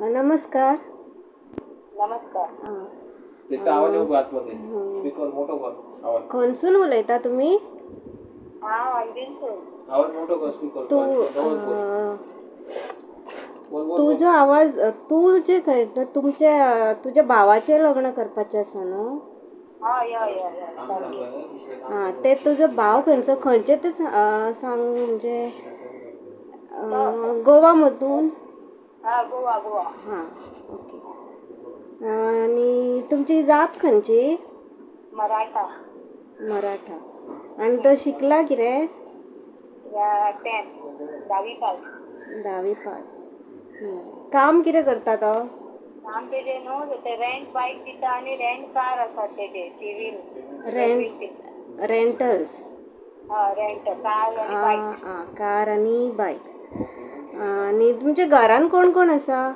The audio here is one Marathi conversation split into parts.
नमस्कार. नमस्कार. अ, त्याचा आवाज येऊ आतमध्ये स्पीकर मोठं कर आवाज खंयसून उलयता तुमी हा आवाज मोठं कर स्पीकर तू जवळ बोल. अ, बोल बोल तुजो आवाज तू जे खंय तुमचे अ, तुज्या भावाचें लग्न करपाचें आसा न्हू हा या या या. हां ते तुजो भाव खंयचो खंयचे ते सा- अ, सांग म्हणजे अ, गोवा मधून हा गोवा गोवा. हां ओके. आणि तुमची जात खंयची मराठा. मराठा. आणि तो शिकला कितें या टेन दहावी पास. धावी पास. काम कितें करता तो? आम तेजे न्हू ते रेंट बायक दिता आनी रेंट कार आसा तेजे सिवील रेंट रेंटल्स हा रेंट कार आनी बायक कार आनी बायक्स आनी तुमच्या घरान कोण कोण आसा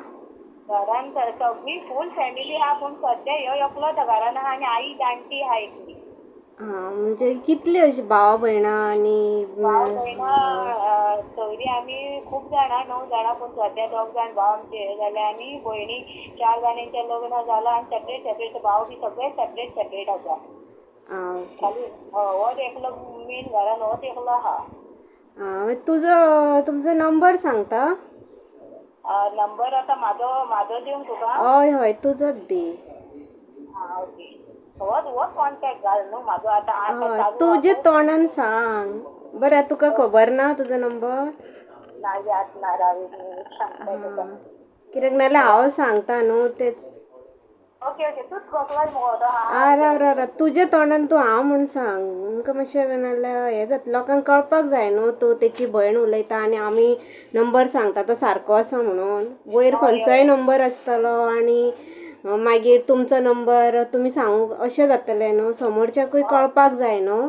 घरान सगळी फूल फॅमिली आहा पूण सद्या ह्यो एकलो घरान आहा आनी आई जाणटी आहा एकली. हां म्हणजे कितली अशी भाव भयणां आनी भाव भयणां सगळीं आमी खूब जाणां णव जाणां पूण सद्या दोग जाण भाव आमचे हे जाले आनी भयणी चार जाणांचें लग्न जालां आनी सेपरेट सेपरेट भाव बी सगळे सेपरेट सेपरेट आसा आं खाली होच एकलो मेन घरान होच एकलो आहा तुजो तुमचो नंबर सांगता? नंबर आतां म्हाजो म्हाजो दिवंक तुका हय हय तुजोच दी. कॉन्टेक्ट घाल न्हू म्हाजो आतां तुजे तोंडान सांग. बरें तुका खबर ना तुजो नंबर ना याद ना रावी कित्याक नाल्यार हांव सांगता न्हू तेच ओके ओके तूच खोकलाय मुगो तो हा आ राव राव राव तुज्या तोंडान तूं हांव म्हूण सांग. आमकां मातशें नाल्यार हें जाता लोकांक कळपाक जाय न्हू तूं. तेची भयण उलयता आनी आमी नंबर सांगता. तो सारको आसा म्हणून. वयर खंयचोय नंबर आसतलो आनी मागीर तुमचो नंबर तुमी सांगूंक अशें जातलें न्हू समोरच्याकूय कळपाक जाय न्हू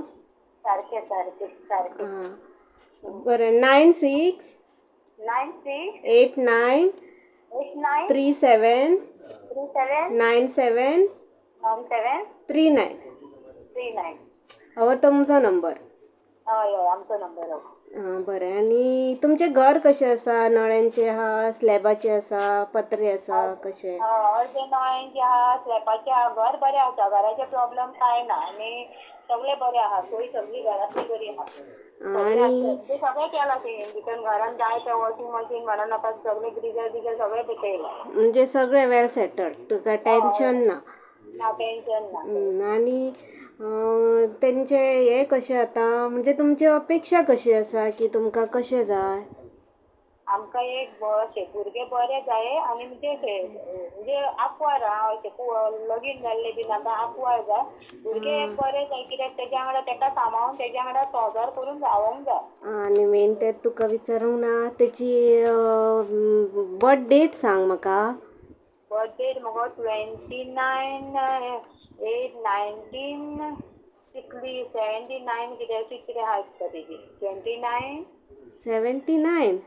सारकें सारकें सारकें आं बरें nine six nine six eight nine eight nine three seven three seven nine seven seven three nine three nine हो तुमचो नंबर हय हय आमचो नंबर हो आं बरें. आनी तुमचें घर कशें आसा नळ्यांचें आहा स्लॅबाचें आसा पत्रे आसा कशें अर्दे नळ्यांचे आहा स्लॅबाचे आहा घर बरें आसा घराचे प्रॉब्लम कांय ना? आनी सगळे बरें आहा सोय सगळी घरातली बरी आहा आनी ते सगळें केलां तेणी भितर घरान जाय ते वॉशिंग मशीन म्हणा नाका सगळे ग्रिजर बिजर सगळें भितयलां म्हणजे सगळें वेल सेटल्ड तुका टेन्शन ना. ना टेन्शन ना. हम्म, आनी अं, तेंचे हे कशें आतां म्हणजे तुमची अपेक्षा कशी आसा की तुमकां कशें जाय? आमकां एक अशें भुरगे बरे जाय आनी म्हणजे अशें म्हणजे आपोवार आहा अशें लगीन जाल्ले बी नाका आपोवार जाय. भुरगे बरे जाय कित्याक तेज्या वांगडा ताका सांबाळून तेज्या वांगडा सोजार करून रावोंक जाय. आनी मेन तें तुका विचारूंक ना तेची बर्थ डेट सांग म्हाका. बर्थडे मगो ट्वेंटी नायन एट नायन्टीन सिक्सली सेवेंटी नायन कितें कितें दिसता तेजी? ट्वेंटी नायन सेवेंटी नायन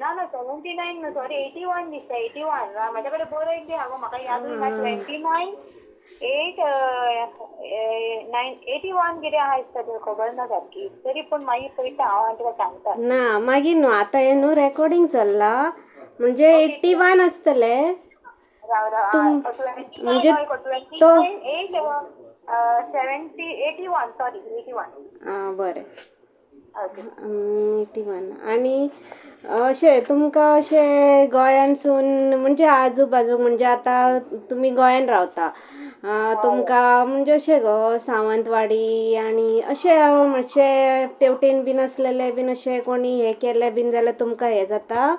ना ना सेवेंटी नायन ना सॉरी एटी वन दिसता एटी वन म्हाज्या कडेन बरोयक बी हागो म्हाका यादूय ना twenty nine eight nine eighty one कितें आहा दिसता तें खबर ना सारकी तरी पूण मागीर पळयता हांव आनी तुका सांगता ना मागीर न्हू आतां हे न्हू रेकॉर्डिंग चल्ला. म्हणजे एट्टी वन आसतले राव राव ट्वेंटी म्हणजे तो- eight seventy eighty one sorry eighty one आं बरें. एटी वन आनी अशें तुमकां अशें गोंयांतसून म्हणजे आजू बाजू म्हणजे आतां तुमी गोंयान रावता. अं, तुमकां म्हणजे अशें गो सावंतवाडी आनी अशें मातशें तेवटेन बीन आसलेले बीन अशें कोणी हें केलें बीन जाल्यार तुमकां हें जाता?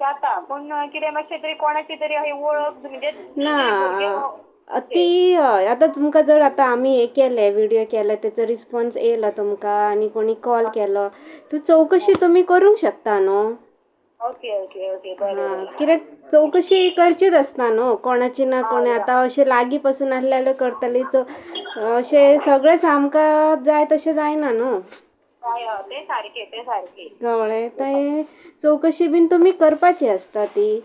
जाता. पूण कितें मातशें तरी कोणाची तरी वळख म्हणजे ना. ती हय आतां तुमकां जर आतां आमी हे केले विडियो केले तेचो रिस्पॉन्स येयलो तुमकां आनी कोणी कॉल केलो तूं चवकशी तुमी करूंक शकता न्हू ओके ओके ओके बरें हां कित्याक चवकशी करचीच आसता न्हू कोणाची ना कोणी आतां अशें लागीं पासून आसलें जाल्यार करतली चव अशें सगळेंच आमकां जाय तशें जायना न्हू हय हय तें सारकें तें सारकें कळ्ळें तें चवकशी बीन तुमी करपाची आसता ती.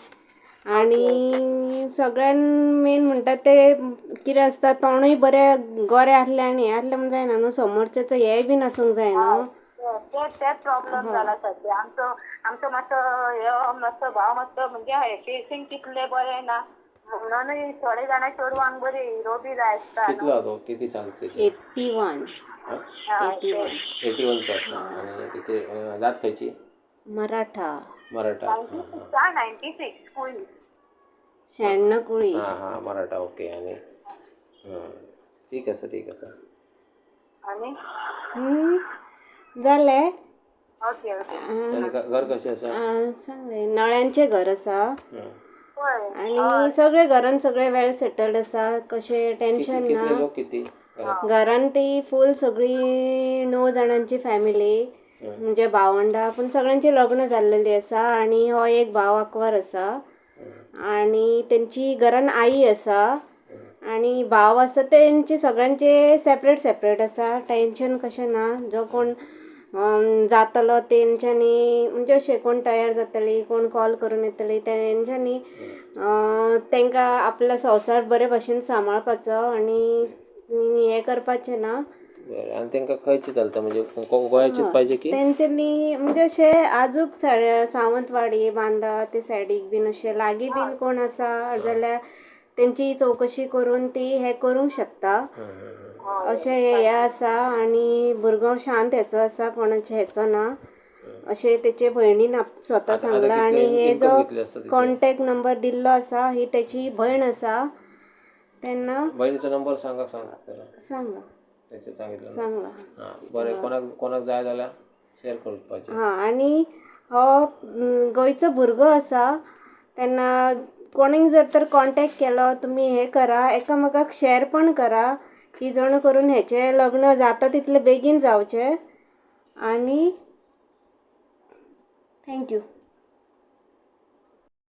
आनी सगळ्यान मेन म्हणटा ते कितें आसता तोणूय बरें गोरें आसलें आनी हें आसलें म्हण जायना न्हू. समोरच्याचो हेंय बीन आसूंक जाय न्हू. तेच तेच प्रॉब्लेम जाला सध्या. आमचो आमचो मातसो हे मातसो भाव मातसो म्हणजे फेसिंग तितले बरें ना. म्हणूनय थोडे जाणां चेडवांक बरी हिरो बी जाय आसता कितलो तो? किती सांगता eighty one. Eighty one. Eighty वनचो आसा आणि तेचे जात खंयची? मराठा. मराठा. सिक्स शहाण्णव कुळी. हा हा मराठा ओके आणि हा. ठीक ठीक आणि? हम्म, जाले ओके ओके. आणि घ- घर कशें आसा आ, नळ्यांचे घर आसा हं. होय. आणि सगळे घरान सगळे वेल सेटल्ड आसा कशें टेन्शन किती ना. कितले लोक किती घरांत? घरान ती फूल सगळी णव जाणांची फॅमिली म्हणजे भावंडा पूण सगळ्यांची लग्न जाल्लेली आसा आणि हो एक भाव आंकवार आसा आणि तेंची घरान आई आसा आणि भाव आसा तेंचे सगळ्यांचे सेपरेट सेपरेट आसा टेन्शन कशें ना जो कोण जातलो तेंच्यांनी म्हणजे अशें कोण तयार जातली कोण कॉल करून येतली तेंच्यांनी तेंकां आपलो संवसार बरे भशेन सांबाळपाचो आणि हें करपाचें ना बरें. आनी तांकां खंयची चलता म्हणजे गो- गोंयाचीच पाहिजे की? तेंच्यांनी म्हणजे अशे आजूक सा- सावंतवाडी बांदा ते सायडीक बीन अशे लागीं बीन कोण आसा जाल्यार तेंची चवकशी करून ती हे करूंक शकता. हं, हं, हं. अशें हे. हे आसा आनी भुरगो शांत हेचो आसा कोणाचे हेचो ना अशें तेचे भयणीन आप- स्वता आतां सांगला कितले आनी हे income जो कितले आसा तिचे? कॉन्टेक्ट नंबर दिल्लो आसा ही तेची भयण आसा तेन्ना बहिणीचो नंबर सांगा सांग सांगला तेचे सांगितलं ना? सांगला हा बरें कोणाक कोणाक जाय जाल्यार शेअर करपाचें हा आणि हो म, गोंयचो भुरगो आसा तेन्ना कोणीक जर तर कॉन्टेक्ट केलो तुमी हे करा एकामेकाक शेअर पण करा की जण करून हेचे लग्न जाता तितले बेगीन जावचे. आणि थँक्यू